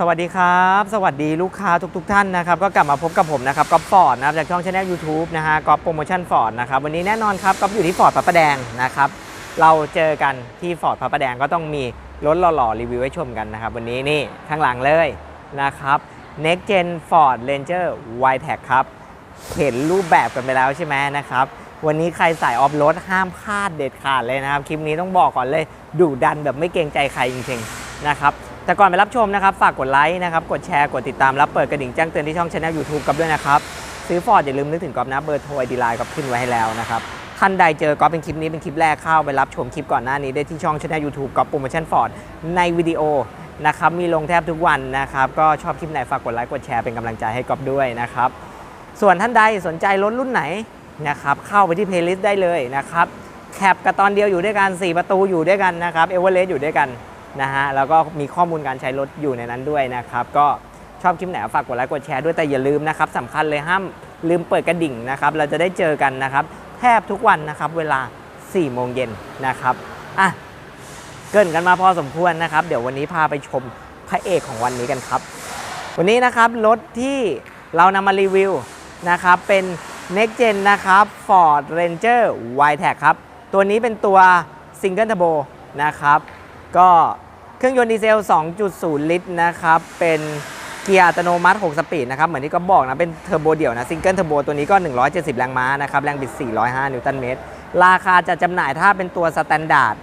สวัสดีครับ สวัสดีลูกค้าทุกๆทท่านนะครับ ก็กลับมาพบกับผมนะครับก๊อฟฟอร์ดนะครับจากช่องช anel YouTube นะฮะก๊อฟโปรโมชั่นฟอร์ดนะครับวันนี้แน่นอนครับก๊อฟอยู่ที่ฟอร์ดพระประแดงนะครับเราเจอกันที่ฟอร์ดพระประแดงก็ต้องมีรถหล่อๆรีวิวให้ชมกันนะครับ วันนี้นี่ข้างหลังเลยนะครับ Next Gen Ford Ranger y t e c ครับ เห็นรูปแบบกันไปแล้วใช่ไหมนะครับวันนี้ใครสายออฟโรดห้ามพลาดเด็ดขาดเลยนะครับ คลิปนี้ต้องบอกก่อนเลยดุดันแบบไม่เกรงใจใครจริงๆนะครับ แต่ก่อนไปรับชมนะครับ ฝากกดไลค์นะครับ กดแชร์ กดติดตาม รับเปิดกระดิ่งแจ้งเตือนที่ช่องช anel YouTube กับด้วยนะครับ ซื้อฟอร์ดอย่าลืมนึกถึงกอฟนะเบอร์โทรไอดีไลน์ก็ขึ้นไว้ให้แล้วนะครับท่านใดเจอกอฟเป็นคลิปนี้เป็นคลิปแรกเข้าไปรับชมคลิปก่อนหน้านี้ได้ที่ช่องช anel YouTube กอฟโปรโมชั่นฟอร์ดในวิดีโอนะครับมีลงแทบทุกวันนะครับก็ชอบคลิปไหนฝากกดไลค์กดแชร์เป็นกำลังใจให้กอฟด้วยนะครับส่วนท่านใดสนใจรถรุ่นไหนนะครับเข้าไปที่เพลย์ลิสต์ได้เลยนะครับแคปกับตอนเดียวอยู่ด้วยกัน 4 ประตูอยู่ด้วยกันนะครับเอเวอเรสต์อยู่ด้วยกัน นะฮะแล้วก็มีข้อมูลการใช้รถอยู่ในนั้นด้วยนะครับ ก็ชอบคลิปไหนฝากกดไลค์กดแชร์ด้วยแต่อย่าลืมนะครับสำคัญเลยห้ามลืมเปิดกระดิ่งนะครับ เราจะได้เจอกันนะครับ แทบทุกวันนะครับเวลา 4 โมงเย็นนะครับอะเกินกันมาพอสมควรนะครับ เดี๋ยววันนี้พาไปชมพระเอกของวันนี้กันครับ วันนี้นะครับรถที่เรานำมารีวิวนะครับ เป็น Next Gen นะครับ Ford Ranger y t e c ครับ ตัวนี้เป็นตัว Single Turbo นะครับ ก็เครื่องยนต์ดีเซล 2.0 ลิตรนะครับ เป็นเกียร์อัตโนมัติ 6 สปีดนะครับ เหมือนที่ก็บอกนะ เป็นเทอร์โบเดี่ยวนะ Single Turbo ตัวนี้ก็ 170 แรงม้านะครับ แรงบิด 405 นิวตันเมตร ราคาจะจำหน่ายถ้าเป็นตัวสแตนดาร์ด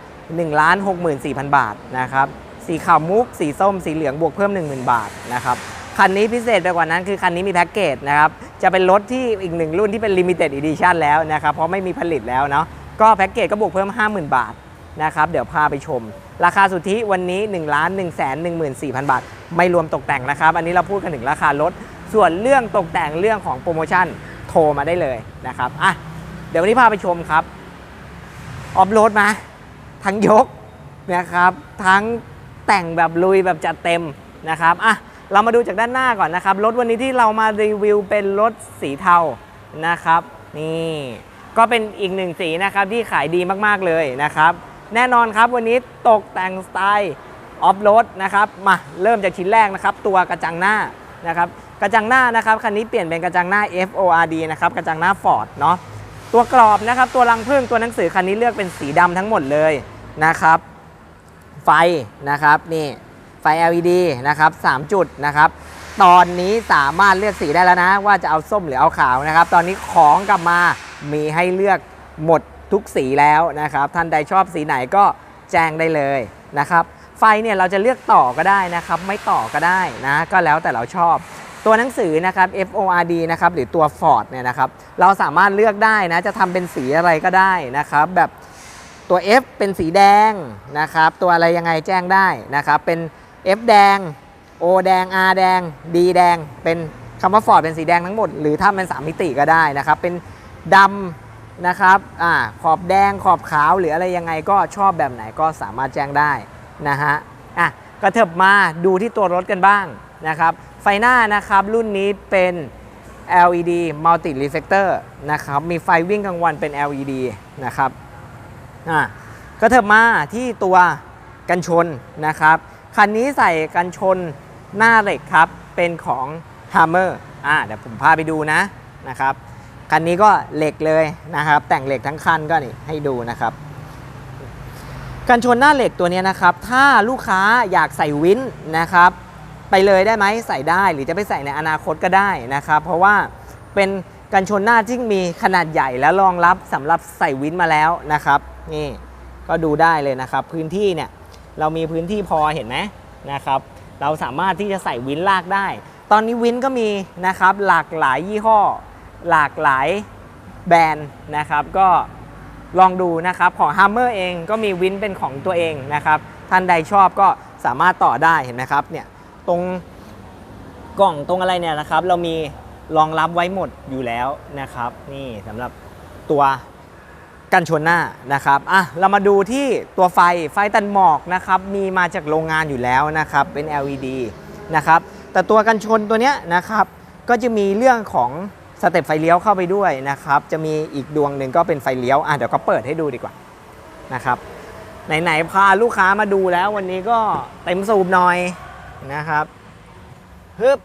164,000 บาทนะครับ สีขาวมุก สีส้ม สีเหลืองบวกเพิ่ม 10,000 บาทนะครับคันนี้พิเศษไปกว่านั้นคือคันนี้มีแพ็กเกจนะครับ จะเป็นรถที่อีกหนึ่งรุ่นที่เป็น Limited Edition แล้วนะครับ เพราะไม่มีผลิตแล้วเนาะ ก็แพ็กเกจก็บวกเพิ่ม 50,000 บาท นะครับเดี๋ยวพาไปชม ราคาสุทธิวันนี้ 1 1 1 4 0 0 0 บาท ไม่รวมตกแต่งนะครับ อันนี้เราพูดกันถึงราคารถ ส่วนเรื่องตกแต่งเรื่องของโปรโมชั่นโทรมาได้เลยนะครับอะเดี๋ยววันนี้พาไปชมครับออฟโรดมา ทั้งยกนะครับทั้งแต่งแบบลุยแบบจัดเต็มนะครับอะเรามาดูจากด้านหน้าก่อนนะครับ รถวันนี้ที่เรามารีวิวเป็นรถสีเทานะครับ นี่ ก็เป็นอีกหนึ่งสีนะครับที่ขายดีมากๆเลยนะครับ แน่นอนครับวันนี้ตกแต่งสไตล์ออฟโรดนะครับมาเริ่มจากชิ้นแรกนะครับ ตัวกระจังหน้านะครับกระจังหน้านะครับคันนี้เปลี่ยนเป็นกระจังหน้า FORD นะครับกระจังหน้า Ford เนาะตัวกรอบนะครับตัวรังพึ่งตัวหนังสือคันนี้เลือกเป็นสีดำทั้งหมดเลยนะครับ ไฟนะครับนี่ไฟ LED นะครับ3จุดนะครับตอนนี้สามารถเลือกสีได้แล้วนะ ว่าจะเอาส้มหรือเอาขาวนะครับ ตอนนี้ของกลับมามีให้เลือกหมด ทุกสีแล้วนะครับ ท่านใดชอบสีไหนก็แจ้งได้เลยนะครับ ไฟเนี่ยเราจะเลือกต่อก็ได้นะครับ ไม่ต่อก็ได้นะ ก็แล้วแต่เราชอบ ตัวหนังสือนะครับ FORD นะครับ หรือตัว Ford เนี่ยนะครับ เราสามารถเลือกได้นะ จะทำเป็นสีอะไรก็ได้นะครับ แบบตัว F เป็นสีแดงนะครับ ตัวอะไรยังไงแจ้งได้นะครับ เป็น F แดง O แดง R แดง D แดง เป็นคำว่า Ford เป็นสีแดงทั้งหมด หรือถ้าเป็นสามมิติก็ได้นะครับ เป็นดำ นะครับอ่าขอบแดงขอบขาวหรืออะไรยังไงก็ชอบแบบไหนก็สามารถแจ้งได้นะฮะอะก็เถิบมาดูที่ตัวรถกันบ้างนะครับไฟหน้านะครับรุ่นนี้เป็น LED Multi Reflector นะครับมีไฟวิ่งกลางวันเป็น LED นะครับอะก็เถิบมาที่ตัวกันชนนะครับคันนี้ใส่กันชนหน้าเหล็กครับเป็นของ Hammer อ่าเดี๋ยวผมพาไปดูนะนะครับ คันนี้ก็เหล็กเลยนะครับ แต่งเหล็กทั้งคันก็นี่ให้ดูนะครับกันชนหน้าเหล็กตัวนี้นะครับ ถ้าลูกค้าอยากใส่วินนะครับ ไปเลยได้ไหมใส่ได้หรือจะไปใส่ในอนาคตก็ได้นะครับ เพราะว่าเป็นกันชนหน้าที่มีขนาดใหญ่และรองรับสำหรับใส่วินมาแล้วนะครับ นี่ก็ดูได้เลยนะครับ พื้นที่เนี่ยเรามีพื้นที่พอเห็นไหมนะครับ เราสามารถที่จะใส่วินลากได้ ตอนนี้วินก็มีนะครับหลากหลายยี่ห้อ หลากหลายแบรนด์นะครับ ก็ลองดูนะครับของ Hammer เองก็มีวินเป็นของตัวเองนะครับ ท่านใดชอบก็สามารถต่อได้เห็นไหมครับเนี่ยตรงกล่องตรงอะไรเนี่ยนะครับ เรามีรองรับไว้หมดอยู่แล้วนะครับ นี่สำหรับตัวกันชนหน้านะครับอะเรามาดูที่ตัวไฟไฟตันหมอกนะครับ มีมาจากโรงงานอยู่แล้วนะครับ เป็น LED นะครับ แต่ตัวกันชนตัวเนี้ยนะครับ ก็จะมีเรื่องของ สเต็ปไฟเลี้ยวเข้าไปด้วยนะครับ จะมีอีกดวงหนึ่งก็เป็นไฟเลี้ยวอะเดี๋ยวก็เปิดให้ดูดีกว่านะครับไหนๆพาลูกค้ามาดูแล้ววันนี้ก็เต็มสูบหน่อยนะครับฮึบ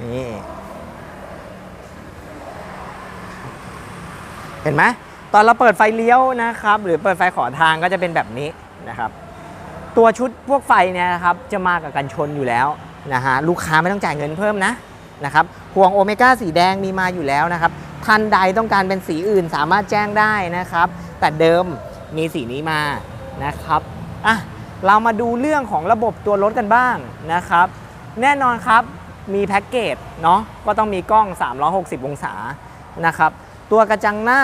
นี่เห็นไหมตอนเราเปิดไฟเลี้ยวนะครับ หรือเปิดไฟขอทางก็จะเป็นแบบนี้นะครับ ตัวชุดพวกไฟเนี่ยนะครับจะมากับกันชนอยู่แล้วนะฮะลูกค้าไม่ต้องจ่ายเงินเพิ่มนะนะครับพวงโอเมก้าสีแดงมีมาอยู่แล้วนะครับท่านใดต้องการเป็นสีอื่นสามารถแจ้งได้นะครับ แต่เดิมมีสีนี้มานะครับอะเรามาดูเรื่องของระบบตัวรถกันบ้างนะครับ แน่นอนครับมีแพ็กเกจเนาะก็ต้องมีกล้อง 360 องศานะครับ ตัวกระจังหน้า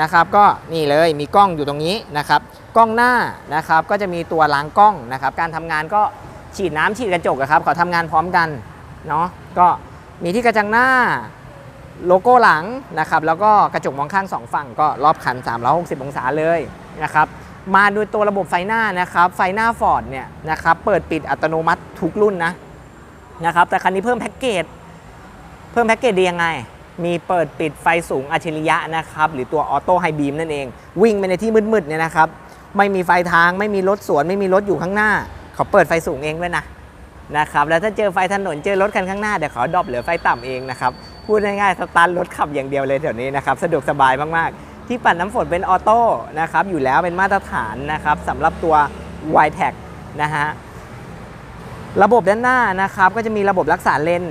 นะครับก็นี่เลยมีกล้องอยู่ตรงนี้นะครับ กล้องหน้านะครับก็จะมีตัวล้างกล้องนะครับ การทำงานก็ฉีดน้ำฉีดกระจกครับเขาทำงานพร้อมกันเนาะก็มีที่กระจังหน้าโลโก้หลังนะครับแล้วก็กระจกมองข้างสองฝั่งก็รอบคัน 360 องศาเลยนะครับมาดูตัวระบบไฟหน้านะครับ ไฟหน้าฟอร์ดเนี่ยนะครับเปิดปิดอัตโนมัติทุกรุ่นนะนะครับแต่คันนี้เพิ่มแพ็กเกจเพิ่มแพ็กเกจดียังไง มีเปิดปิดไฟสูงอัจฉริยะนะครับ หรือตัวออโต้ไฮบีมนั่นเอง วิ่งไปในที่มืดๆเนี่ยนะครับ ไม่มีไฟทางไม่มีรถสวน ไม่มีรถอยู่ข้างหน้า เขาเปิดไฟสูงเองด้วยนะนะครับแล้วถ้าเจอไฟถนนเจอรถคันข้างหน้าเดี๋ยวเขาดรอปเหลือไฟต่ำเองนะครับพูดง่ายๆสตาร์ทรถขับอย่างเดียวเลยแถวนี้นะครับสะดวกสบายมากๆ ที่ปัดน้ำฝนเป็นออโต้นะครับอยู่แล้วเป็นมาตรฐานนะครับสำหรับตัว y t e c นะฮะระบบด้านหน้านะครับก็จะมีระบบรักษาเลน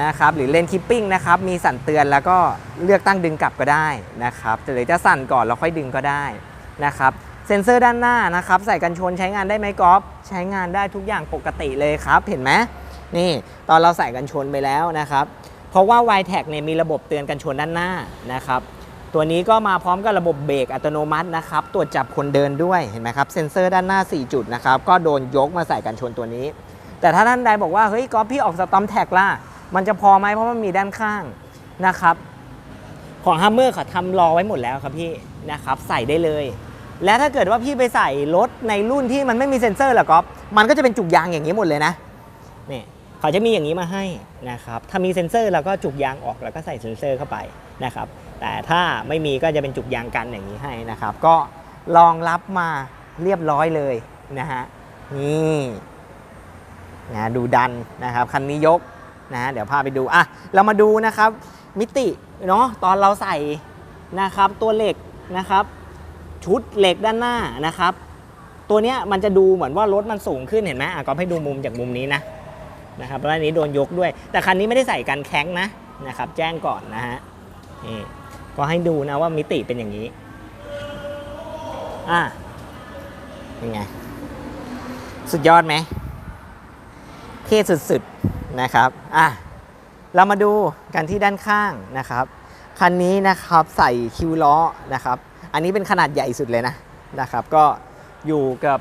นะครับ หรือเลนคิปปิ้งนะครับ มีสั่นเตือนแล้วก็เลือกตั้งดึงกลับก็ได้นะครับหรือจะสั่นก่อนแล้วค่อยดึงก็ได้นะครับเซ็นเซอร์ด้านหน้านะครับ ใส่กันชนใช้งานได้ไหมกอล์ฟใช้งานได้ทุกอย่างปกติเลยครับ เห็นไหมนี่ตอนเราใส่กันชนไปแล้วนะครับ เพราะว่า y t e c เนี่ยมีระบบเตือนกันชนด้านหน้านะครับ ตัวนี้ก็มาพร้อมกับระบบเบรกอัตโนมัตินะครับตรวจจับคนเดินด้วยเห็นไหมครับเซ็นเซอร์ด้านหน้า 4 จุดนะครับก็โดนยกมาใส่กันชนตัวนี้ แต่ถ้าท่านใดบอกว่าเฮ้ยก๊อฟพี่ออกสตอมแท็กล่ะ มันจะพอไหมเพราะมันมีด้านข้างนะครับ ของฮัมเมอร์เขาทำรอไว้หมดแล้วครับพี่นะครับ ใส่ได้เลย และถ้าเกิดว่าพี่ไปใส่รถในรุ่นที่มันไม่มีเซ็นเซอร์ล่ะก๊อฟมันก็จะเป็นจุกยางอย่างนี้หมดเลยนะนี่เขาจะมีอย่างนี้มาให้นะครับถ้ามีเซ็นเซอร์เราก็จุกยางออกแล้วก็ใส่เซ็นเซอร์เข้าไปนะครับ แต่ถ้าไม่มีก็จะเป็นจุกยางกันอย่างนี้ให้นะครับ ก็รองรับมาเรียบร้อยเลยนะฮะนี่นะดูดันนะครับคันนี้ยก นะเดี๋ยวพาไปดูอะเรามาดูนะครับ มิติเนาะตอนเราใส่นะครับ ตัวเหล็กนะครับ ชุดเหล็กด้านหน้านะครับ ตัวเนี้ยมันจะดูเหมือนว่ารถมันสูงขึ้นเห็นไหมอะก็ให้ดูมุมจากมุมนี้นะนะครับแล้วนนี้โดนยกด้วย แต่คันนี้ไม่ได้ใส่กันแข้งนะนะครับ แจ้งก่อนนะฮะนี่ก็ให้ดูนะว่ามิติเป็นอย่างนี้อะเป็นไง สุดยอดไหมเท่สุดๆ นะครับอะเรามาดูกันที่ด้านข้างนะครับคันนี้นะครับใส่คิวล้อนะครับ อันนี้เป็นขนาดใหญ่สุดเลยนะนะครับก็อยู่กับ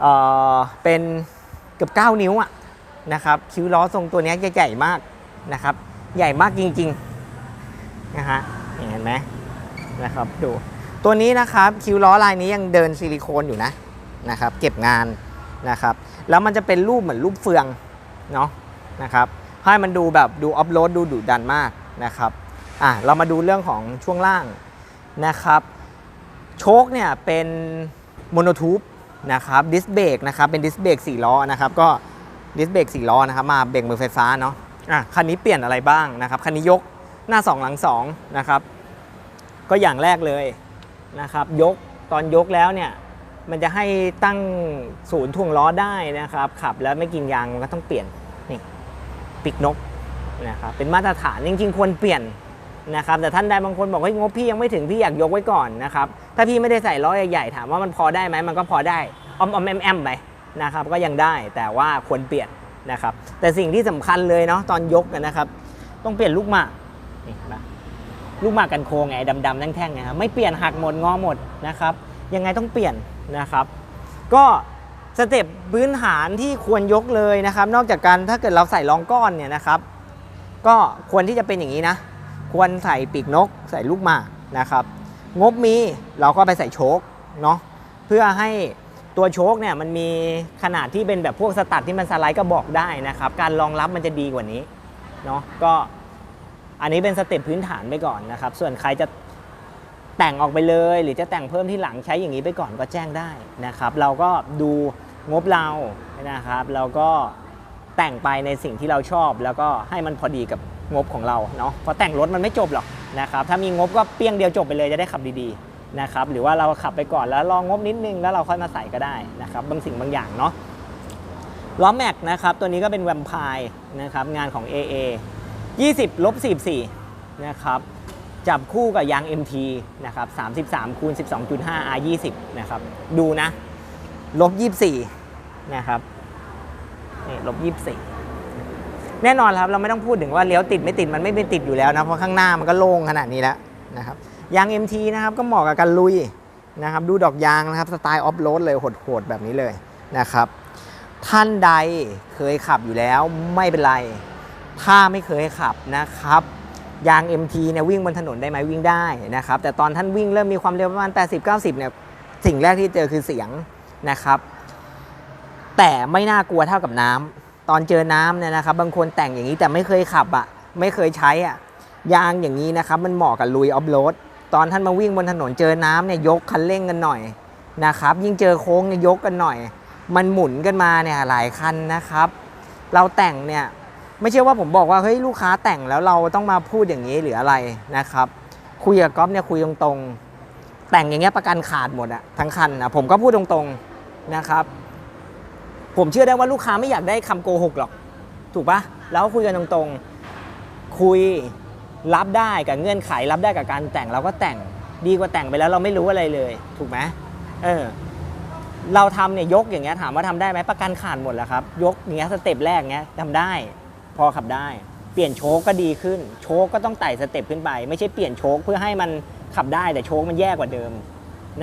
เอ่อเป็นเกือบ9 นิ้วอะนะครับคิวล้อทรงตัวนี้ใหญ่มากนะครับ ใหญ่มากจริงๆนะฮะเห็นไหมนะครับดูตัวนี้นะครับคิวล้อลายนี้ยังเดินซิลิโคนอยู่นะนะครับ เก็บงานนะครับ แล้วมันจะเป็นรูปเหมือนรูปเฟือง เนาะนะครับให้มันดูแบบดูออฟโรดดูดุดันมากนะครับอะเรามาดูเรื่องของช่วงล่างนะครับโชคเนี่ยเป็นโมโนทูบนะครับดิสเบรกนะครับเป็นดิสเบรก4ล้อนะครับก็ดิสเบรก4ล้อนะครับมาเบรกมือไฟฟ้าเนาะอะคันนี้เปลี่ยนอะไรบ้างนะครับคันนี้ยกหน้า 2 หลัง2นะครับก็อย่างแรกเลยนะครับยกตอนยกแล้วเนี่ย มันจะให้ตั้งศูนย์ถ่วงล้อได้นะครับ ขับแล้วไม่กินยางมันก็ต้องเปลี่ยนนี่ปีกนกนะครับเป็นมาตรฐานจริงๆควรเปลี่ยนนะครับแต่ท่านใดบางคนบอกว่างบพี่ยังไม่ถึงพี่อยากยกไว้ก่อนนะครับถ้าพี่ไม่ได้ใส่ล้อใหญ่ๆถามว่ามันพอได้ไหมมันก็พอได้ออมอมแอมแอมไปนะครับก็ยังได้แต่ว่าควรเปลี่ยนนะครับ แต่สิ่งที่สำคัญเลยเนาะตอนยกนะครับ ต้องเปลี่ยนลูกหมากนี่นะลูกหมากกันโค้งไงดำๆแท่งๆนะครับไม่เปลี่ยนหักหมดงอหมดนะครับ ยังไงต้องเปลี่ยน นะครับ ก็สเต็ปพื้นฐานที่ควรยกเลยนะครับ นอกจากการถ้าเกิดเราใส่รองก้อนเนี่ยนะครับ ก็ควรที่จะเป็นอย่างนี้นะ ควรใส่ปีกนก ใส่ลูกหมากนะครับ งบมีเราก็ไปใส่โชคเนาะเพื่อให้ตัวโชคเนี่ยมันมีขนาดที่เป็นแบบพวกสตัดที่มันสไลด์กระบอกได้นะครับ การรองรับมันจะดีกว่านี้เนาะก็อันนี้เป็นสเต็ปพื้นฐานไปก่อนนะครับ ส่วนใครจะ แต่งออกไปเลย หรือจะแต่งเพิ่มที่หลังใช้อย่างนี้ไปก่อนก็แจ้งได้นะครับ เราก็ดูงบเรานะครับเราก็แต่งไปในสิ่งที่เราชอบ แล้วก็ให้มันพอดีกับงบของเราเนาะเพราะแต่งรถมันไม่จบหรอกนะครับถ้ามีงบก็เปี้ยงเดียวจบไปเลยจะได้ขับดีๆนะครับหรือว่าเราขับไปก่อนแล้วลองงบนิดนึงแล้วเราค่อยมาใส่ก็ได้นะครับบางสิ่งบางอย่างเนาะล้อแม็กนะครับตัวนี้ก็เป็นแวมไพร์นะครับงานของ AA 20ลบ44นะครับ จับคู่กับยาง MT นะครับ33คูณ12.5 R 20 นะครับ ดูนะ ลบ 24 นะครับ นี่ลบ 24 แน่นอนครับ เราไม่ต้องพูดถึงว่าเลี้ยวติดไม่ติดมันไม่เป็นติดอยู่แล้วนะ เพราะข้างหน้ามันก็โล่งขนาดนี้แล้วนะครับ ยาง MT นะครับ ก็เหมาะกับการลุยนะครับ ดูดอกยางนะครับ สไตล์ออฟโรดเลยโหดๆแบบนี้เลยนะครับ ท่านใดเคยขับอยู่แล้วไม่เป็นไร ถ้าไม่เคยขับนะครับ ยาง MT เนี่ยวิ่งบนถนนได้ไหมวิ่งได้นะครับแต่ตอนท่านวิ่งเริ่มมีความเร็วประมาณ 80-90 เนี่ยสิ่งแรกที่เจอคือเสียงนะครับ แต่ไม่น่ากลัวเท่ากับน้ำตอนเจอน้ำเนี่ยนะครับ บางคนแต่งอย่างนี้แต่ไม่เคยขับอะ่ะไม่เคยใช้อะ่ะยางอย่างนี้นะครับ มันเหมาะกับลุยออฟโรดตอนท่านมาวิ่งบนถนนเจอน้ำเนี่ยยกคันเร่งกันหน่อยนะครับ ยิ่งเจอโค้งเนี่ยยกกันหน่อย มันหมุนกันมาเนี่ยหลายคันนะครับ เราแต่งเนี่ย ไม่ใช่ว่าผมบอกว่าเฮ้ยลูกค้าแต่งแล้วเราต้องมาพูดอย่างนี้หรืออะไรนะครับ คุยกับก๊อฟเนี่ยคุยตรงๆ แต่งอย่างเงี้ยประกันขาดหมดอะทั้งคันนะผมก็พูดตรงๆนะครับ ผมเชื่อได้ว่าลูกค้าไม่อยากได้คำโกหกหรอก ถูกปะแล้วคุยกันตรงๆ คุยรับได้กับเงื่อนไขรับได้กับการแต่งเราก็แต่งดีกว่าแต่งไปแล้วเราไม่รู้อะไรเลย ถูกไหมเออเราทำเนี่ยยกอย่างเงี้ยถามว่าทำได้ไหมประกันขาดหมดแล้วครับ ยกอย่างเงี้ยสเต็ปแรกเงี้ยทำได้ พอขับได้ เปลี่ยนโชคก็ดีขึ้น โชคก็ต้องไต่สเต็ปขึ้นไป ไม่ใช่เปลี่ยนโชคเพื่อให้มันขับได้แต่โชคมันแย่กว่าเดิม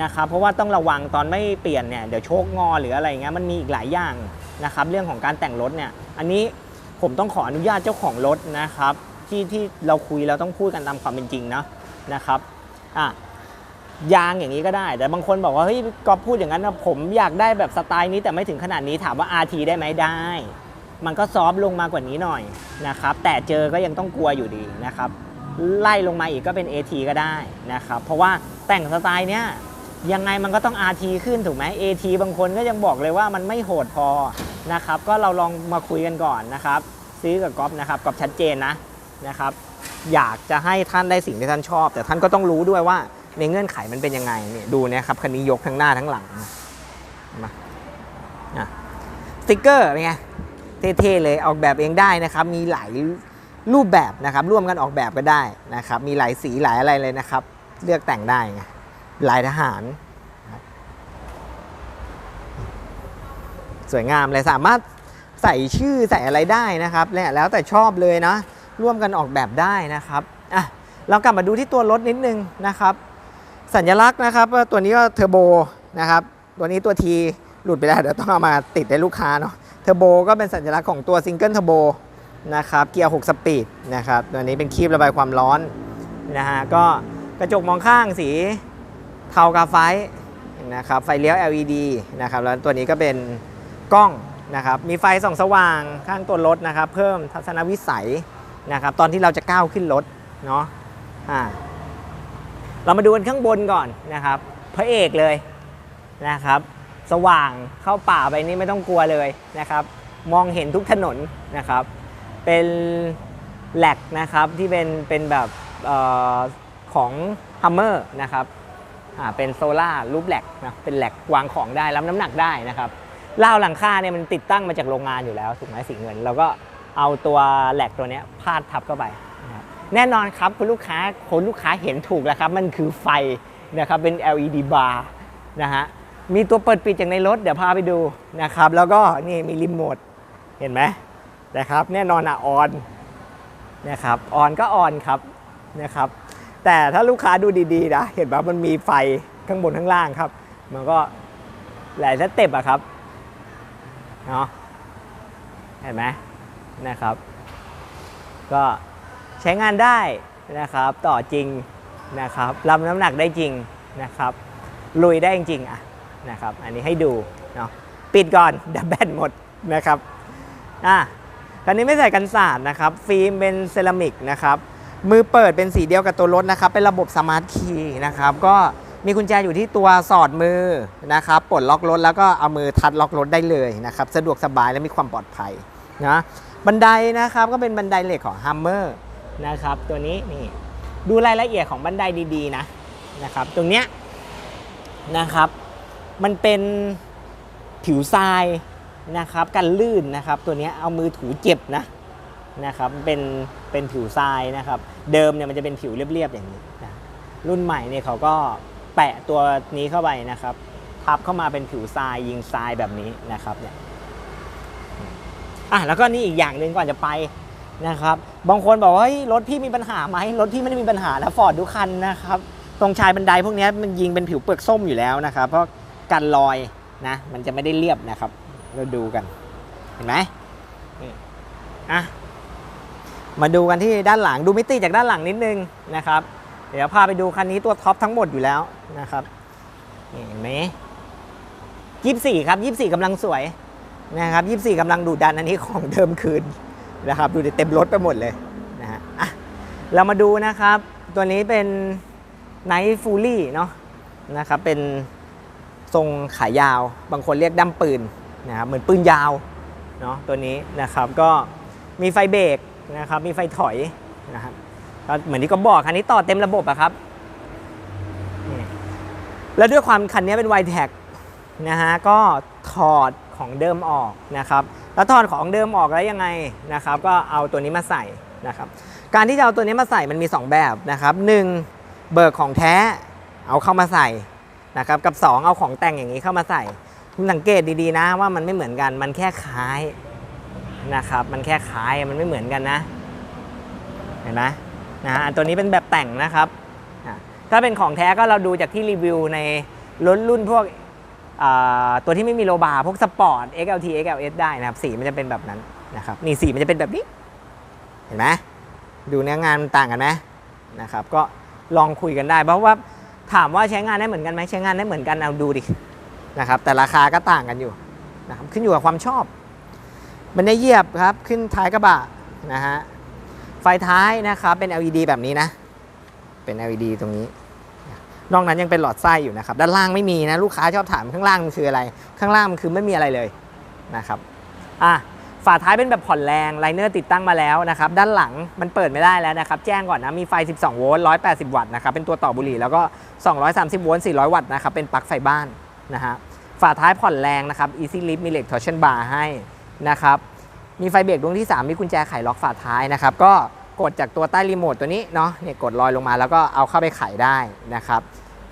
นะครับเพราะว่าต้องระวังตอนไม่เปลี่ยนเนี่ยเดี๋ยวโชคงอหรืออะไรเงี้ยมันมีอีกหลายอย่างนะครับเรื่องของการแต่งรถเนี่ยอันนี้ผมต้องขออนุญาตเจ้าของรถนะครับที่ที่เราคุยเราต้องพูดกันตามความเป็นจริงนะนะครับอะยางอย่างนี้ก็ได้ แต่บางคนบอกว่าเฮ้ยก็พูดอย่างนั้นนะผมอยากได้แบบสไตล์นี้แต่ไม่ถึงขนาดนี้ถามว่า RT ได้ไหมได้ มันก็ซอฟลงมากว่านี้หน่อยนะครับแต่เจอก็ยังต้องกลัวอยู่ดีนะครับไล่ลงมาอีกก็เป็น AT ก็ได้นะครับเพราะว่าแต่งสไตล์เนี้ยยังไงมันก็ต้อง RT ขึ้นถูกไหม AT บางคนก็ยังบอกเลยว่ามันไม่โหดพอนะครับก็เราลองมาคุยกันก่อนนะครับซื้อกับก๊อฟนะครับก๊อฟชัดเจนนะนะครับอยากจะให้ท่านได้สิ่งที่ท่านชอบ แต่ท่านก็ต้องรู้ด้วยว่าในเงื่อนไขมันเป็นยังไงเนี่ยดูนะครับคันนี้ยกทั้งหน้าทั้งหลังมาอะสติ๊กเกอร์เป็นไง เท่ๆเลยออกแบบเองได้นะครับ มีหลายรูปแบบนะครับร่วมกันออกแบบก็ได้นะครับ มีหลายสีหลายอะไรเลยนะครับ เลือกแต่งได้ไงลายทหาร สวยงามเลยสามารถใส่ชื่อใส่อะไรได้นะครับและแล้วแต่ชอบเลยนะ ร่วมกันออกแบบได้นะครับอะเรากลับมาดูที่ตัวรถนิดนึงนะครับ สัญลักษณ์นะครับตัวนี้ก็เทอร์โบนะครับ ตัวนี้ตัวทีหลุดไปแล้วเดี๋ยวต้องเอามาติดให้ลูกค้าเนาะ เทอร์โบก็เป็นสัญลักษณ์ของตัวซิงเกิลเทอร์โบนะครับเกียร์ 6 สปีดนะครับตัวนี้เป็นคีบระบายความร้อนนะฮะก็กระจกมองข้างสีเทากาไฟนะครับไฟเลี้ยว LED นะครับแล้วตัวนี้ก็เป็นกล้องนะครับมีไฟส่องสว่างข้างตัวรถนะครับ เพิ่มทัศนวิสัยนะครับตอนที่เราจะก้าวขึ้นรถเนาะอ่าเรามาดูกันข้างบนก่อนนะครับพระเอกเลยนะครับ สว่างเข้าป่าไปนี่ไม่ต้องกลัวเลยนะครับ มองเห็นทุกถนนนะครับ เป็นแหลกนะครับที่เป็นเป็นแบบออของฮัมเมอร์นะครับเป็นโซล่ารูปแหลกนะเป็นแหลกวางของได้รับน้ำหนักได้นะครับเล่าหลังคาเนี่ยมันติดตั้งมาจากโรงงานอยู่แล้วถูกไหมสีเงินเราก็เอาตัวแหลกตัวนี้พาดทับเข้าไปนะแน่นอนครับคุณลูกค้าคนลูกค้าเห็นถูกแล้วครับ มันคือไฟนะครับเป็น LED bar นะฮะ มีตัวเปิดปิดจากในรถ เดี๋ยวพาไปดูนะครับ แล้วก็นี่มีรีโมทเห็นไหมนะครับแน่นอนอะออนนะครับออนก็ออนครับนะครับ แต่ถ้าลูกค้าดูดีๆนะเห็นว่ามันมีไฟข้างบนข้างล่างครับ มันก็หลายสเต็ปอะครับเนาะเห็นไหมนะครับ ก็ใช้งานได้นะครับต่อจริงนะครับรับน้ำหนักได้จริงนะครับลุยได้จริงอะ นะครับ อันนี้ให้ดูเนาะปิดก่อนเดี๋ยวแบตหมดนะครับอะคันนี้ไม่ใส่กันสาดนะครับ ฟิล์มเป็นเซรามิกนะครับ มือเปิดเป็นสีเดียวกับตัวรถนะครับ เป็นระบบสมาร์ทคีย์นะครับ ก็มีกุญแจอยู่ที่ตัวสอดมือนะครับ ปลดล็อกรถแล้วก็เอามือทัดล็อกรถได้เลยนะครับ สะดวกสบายและมีความปลอดภัยนะบันไดนะครับก็เป็นบันไดเหล็กของ Hummer นะครับ ตัวนี้นี่ดูรายละเอียดของบันไดดีๆนะนะครับ ตรงเนี้ยนะครับ มันเป็นผิวทรายนะครับกันลื่นนะครับ ตัวนี้เอามือถูเจ็บนะนะครับเป็นเป็นผิวทรายนะครับ เดิมเนี่ยมันจะเป็นผิวเรียบๆอย่างนี้นะรุ่นใหม่เนี่ยเขาก็แปะตัวนี้เข้าไปนะครับพับเข้ามาเป็นผิวทรายยิงทรายแบบนี้นะครับเนี่ยอะแล้วก็นี่อีกอย่างหนึ่งก่อนจะไปนะครับ บางคนบอกว่าเฮ้ยรถพี่มีปัญหาไหมรถพี่ไม่ได้มีปัญหานะฟอร์ดทุกคันนะครับ ตรงชายบันไดพวกนี้มันยิงเป็นผิวเปลือกส้มอยู่แล้วนะครับ เพราะ กันรอยนะ มันจะไม่ได้เรียบนะครับ เราดูกัน เห็นไหมนี่อะมาดูกันที่ด้านหลังดูมิติจากด้านหลังนิดนึงนะครับ เดี๋ยวพาไปดูคันนี้ตัวท็อปทั้งหมดอยู่แล้วนะครับนี่เห็นไหมยี่สี่ครับยี่สี่กำลังสวยนะครับยี่สี่กำลังดูดันอันนี้ของเดิมคืนนะครับ ดูดิเต็มรถไปหมดเลยนะฮะอะเรามาดูนะครับ ตัวนี้เป็นไนท์ฟูลี่เนาะนะครับเป็น ทรงขายาว บางคนเรียกดั้มปืนนะครับเหมือนปืนยาวเนาะตัวนี้นะครับก็มีไฟเบรกนะครับมีไฟถอยนะครับก็เหมือนที่ก็บอกคันนี้ต่อเต็มระบบอะครับ แล้วด้วยความคันนี้เป็น y t e c นะฮะก็ถอดของเดิมออกนะครับแล้วถอดของเดิมออกแล้วยังไงนะครับ ก็เอาตัวนี้มาใส่นะครับ การที่จะเอาตัวนี้มาใส่มันมี 2 แบบนะครับหนึ่งเบิกของแท้เอาเข้ามาใส่ นะครับกับ 2 เอาของแต่งอย่างนี้เข้ามาใส่คุณสังเกตดีๆนะว่ามันไม่เหมือนกันมันแค่คล้ายนะครับมันแค่คล้ายมันไม่เหมือนกันนะเห็นไหมนะอันตัวนี้เป็นแบบแต่งนะครับ ถ้าเป็นของแท้ก็เราดูจากที่รีวิวในรถรุ่นพวกตัวที่ไม่มีโลบาร์พวกสปอร์ต XLT XLS ได้นะครับสีมันจะเป็นแบบนั้นนะครับนี่สีมันจะเป็นแบบนี้ เห็นไหมดูเนื้องานมันต่างกันไหมนะครับก็ลองคุยกันได้เพราะว่า ถามว่าใช้งานได้เหมือนกันไหมใช้งานได้เหมือนกันเอาดูดินะครับแต่ราคาก็ต่างกันอยู่นะครับขึ้นอยู่กับความชอบมันได้เหยียบครับขึ้นท้ายกระบะนะฮะไฟท้ายนะครับเป็น LED แบบนี้นะ เป็น LED ตรงนี้ นอกนั้นยังเป็นหลอดไส้อยู่นะครับ ด้านล่างไม่มีนะ ลูกค้าชอบถามข้างล่างมันคืออะไร ข้างล่างมันคือไม่มีอะไรเลยนะครับ อะ ฝาท้ายเป็นแบบผ่อนแรงไลเนอร์ติดตั้งมาแล้วนะครับ ด้านหลังมันเปิดไม่ได้แล้วนะครับ แจ้งก่อนนะ มีไฟ 12 โวลต์ 180 วัตต์นะครับ เป็นตัวต่อบุหรี่ แล้วก็ 230 โวลต์ 400 วัตต์นะครับ เป็นปลั๊กไฟบ้านนะฮะ ฝาท้ายผ่อนแรงนะครับ Easy Lift มีเหล็ก torsion bar ให้นะครับ มีไฟเบรกดวงที่ 3 มีกุญแจไขล็อกฝาท้ายนะครับ ก็กดจากตัวใต้รีโมทตัวนี้เนาะ เนี่ยกดลอยลงมาแล้วก็เอาเข้าไปไขได้นะครับ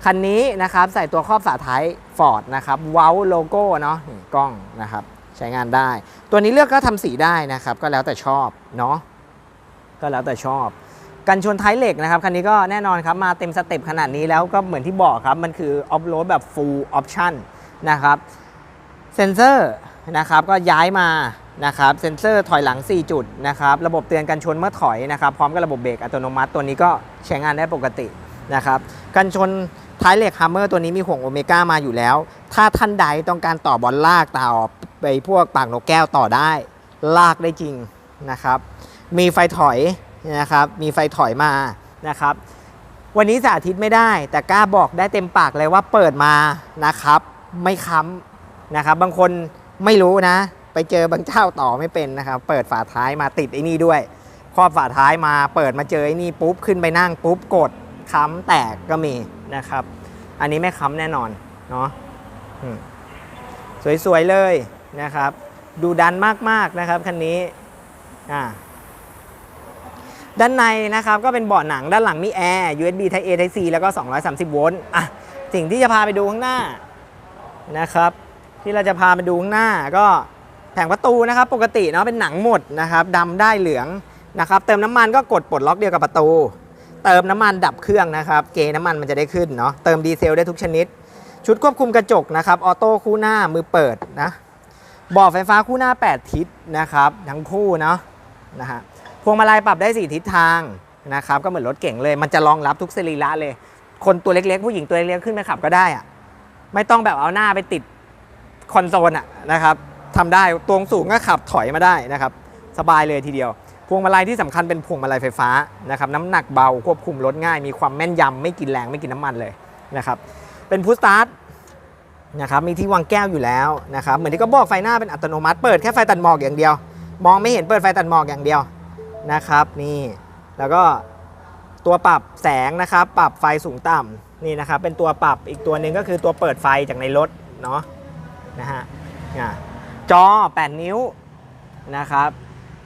คันนี้นะครับใส่ตัวครอบฝาท้าย Ford นะครับ เว้าโลโก้เนาะนี่กล้องนะครับ ช้งานได้ ตัวนี้เลือกก็ทำสีได้นะครับ ก็แล้วแต่ชอบเนาะก็แล้วแต่ชอบ กันชนท้ายเหล็กนะครับคันนี้ก็แน่นอนครับมาเต็มสเต็ปขนาดนี้แล้วก็เหมือนที่บอกครับ มันคือออฟโรดแบบ full option นะครับเซนเซอร์นะครับก็ย้ายมานะครับเซนเซอร์ถอยหลัง 4 จุดนะครับระบบเตือนกันชนเมื่อถอยนะครับพร้อมกับระบบเบรกอัตโนมัติตัวนี้ก็ใช้งานได้ปกตินะครับกันชนท้ายเหล็กฮัมเมอร์ตัวนี้มีห่วงโอเมก้ามาอยู่แล้ว ถ้าท่านใดต้องการต่อบอลลากต่อ ไปพวกปากนกแก้วต่อได้ ลากได้จริงนะครับ มีไฟถอยนะครับ มีไฟถอยมานะครับ วันนี้สาธิตไม่ได้ แต่กล้าบอกได้เต็มปากเลยว่าเปิดมานะครับ ไม่ค้ำนะครับ บางคนไม่รู้นะ ไปเจอบางเจ้าต่อไม่เป็นนะครับ เปิดฝาท้ายมาติดไอ้นี่ด้วย ครอบฝาท้ายมาเปิดมาเจอไอ้นี่ปุ๊บขึ้นไปนั่งปุ๊บกดค้ำแตกก็มีนะครับ อันนี้ไม่ค้ำแน่นอนเนาะสวยๆเลย นะครับ ดูดันมากๆนะครับคันนี้อ่าด้านในนะครับก็เป็นเบาะหนังด้านหลังมีแอร์ USB Type A Type C แล้วก็ 230 โวลต์อะสิ่งที่จะพาไปดูข้างหน้านะครับ ที่เราจะพาไปดูข้างหน้าก็แผงประตูนะครับ ปกติเนาะเป็นหนังหมดนะครับดำได้เหลืองนะครับ เติมน้ำมันก็กดปลดล็อกเดียวกับประตู เติมน้ำมันดับเครื่องนะครับ เกน้ำมันมันจะได้ขึ้นเนาะเติมดีเซลได้ทุกชนิด ชุดควบคุมกระจกนะครับออโต้คู่หน้ามือเปิดนะ บาะไฟฟ้าคู่หน้า 8 ทิศนะครับทั้งคู่เนาะนะฮะพวงมาลัยปรับได้ 4 ทิศทางนะครับก็เหมือนรถเก่งเลย มันจะรองรับทุกสรีระเลย คนตัวเล็กๆ ผู้หญิงตัวเล็กๆขึ้นไปขับก็ได้อะไม่ต้องแบบเอาหน้าไปติดคอนโซลอะนะครับทำได้ตัวสูงก็ขับถอยมาได้นะครับสบายเลยทีเดียว พวงมาลัยที่สำคัญเป็นพวงมาลัยไฟฟ้านะครับน้ำหนักเบาควบคุมรถง่าย มีความแม่นยำไม่กินแรงไม่กินน้ำมันเลยนะครับเป็นพุชสตาร์ท นะครับมีที่วางแก้วอยู่แล้วนะครับเหมือนที่ก็บอกไฟหน้าเป็นอัตโนมัติเปิดแค่ไฟตัดหมอกอย่างเดียว มองไม่เห็นเปิดไฟตัดหมอกอย่างเดียวนะครับ นี่แล้วก็ตัวปรับแสงนะครับ ปรับไฟสูงต่ำนี่นะครับ เป็นตัวปรับอีกตัวหนึ่งก็คือตัวเปิดไฟจากในรถเนาะนะฮะอะจอ 8 นิ้วนะครับ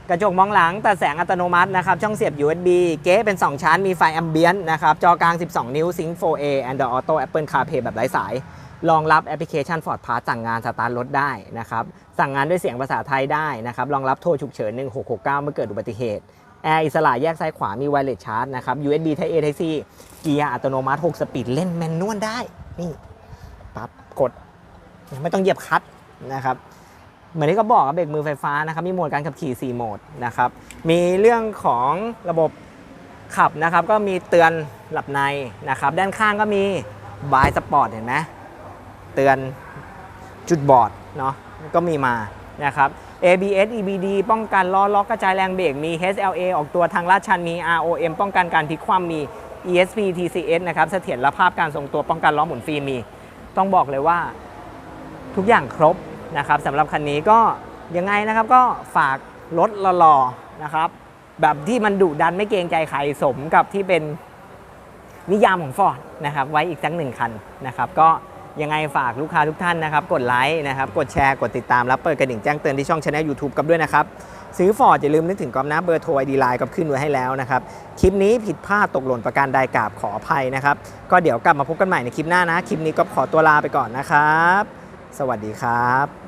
กระจกมองหลังแตัดแสงอัตโนมัตินะครับ ช่องเสียบ USB เก๊เป็น 2 ชั้นมีไฟแอมเบียนนะครับ จอกลาง 12 นิ้ว Sync 4A Android Auto Apple CarPlay แบบไร้สาย รองรับแอปพลิเคชัน Ford Pass สั่งงานสตาร์ทรถได้นะครับ สั่งงานด้วยเสียงภาษาไทยได้นะครับ รองรับโทรฉุกเฉิน 1669 เมื่อเกิดอุบัติเหตุ แอร์อิสระแยกซ้ายขวา มีไวเลสชาร์จนะครับ USB Type A Type C เกียร์อัตโนมัติ 6 สปีด เล่นแมนนวลได้ นี่ ปั๊บ กด ไม่ต้องเหยียบคัตนะครับ เหมือนที่เขาบอกเบรกมือไฟฟ้านะครับ มีโหมดการขับขี่ 4 โหมดนะครับ มีเรื่องของระบบขับนะครับ ก็มีเตือนหลับในนะครับ ด้านข้างก็มีบายสปอร์ตเห็นไหม เตือนจุดบอดเนาะก็มีมานะครับ ABS EBD ป้องกันล้อล็อกกระจายแรงเบรกมี HLA ออกตัวทางลาดชันมี ROM ป้องกันการพลิกคว่ำมี ESP TCS นะครับเสถียรภาพการทรงตัวป้องกันล้อหมุนฟรีมี ต้องบอกเลยว่าทุกอย่างครบนะครับสำหรับคันนี้ก็ยังไงนะครับก็ฝากรถหล่อๆนะครับ แบบที่มันดุดันไม่เกรงใจใครสมกับที่เป็นนิยามของฟอร์ดนะครับไว้อีกสักหนึ่งคันนะครับก็ ยังไงฝากลูกค้าทุกท่านนะครับ กดไลค์นะครับ กดแชร์กดติดตามแล้วเปิดกระดิ่งแจ้งเตือนที่ช่องช anel YouTube กับด้วยนะครับ ซื้อฟอร์ดอย่าลืมนึกถึงกอมนะเบอร์โทรไอดีไลน์กับขึ้นไว้ให้แล้วนะครับ คลิปนี้ผิดพลาดตกหล่นประการใดกราบขออภัยนะครับ ก็เดี๋ยวกลับมาพบกันใหม่ในคลิปหน้านะ คลิปนี้ก็ขอตัวลาไปก่อนนะครับ สวัสดีครับ